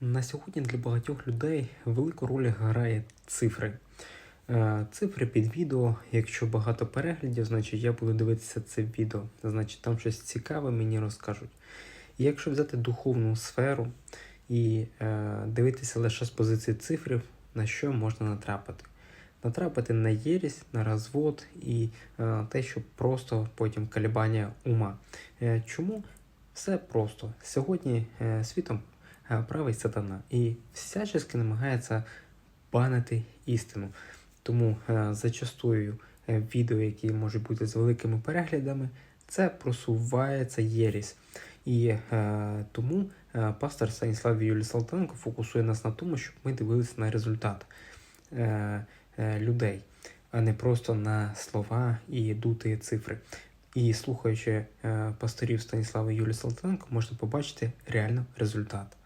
На сьогодні для багатьох людей велику роль грає цифри. Е, Цифри під відео. Якщо багато переглядів, значить я буду дивитися це відео. Значить, там щось цікаве мені розкажуть. І якщо взяти духовну сферу і е, дивитися лише з позиції цифрів, на що можна натрапити? Натрапити на єрість, на розвод і е, те, що просто потім калібання ума. Е, чому? Все просто. Сьогодні е, світом править сатана і всячески намагається банити істину. Тому е, зачастую е, відео, які можуть бути з великими переглядами, це просувається єрість. І е, тому пастор Станіслав Юлій Салтаненко фокусує нас на тому, щоб ми дивилися на результат людей, а не просто на слова і дути цифри. І слухаючи пасторів Станіслава Юлії Салтаненко, можна побачити реально результат.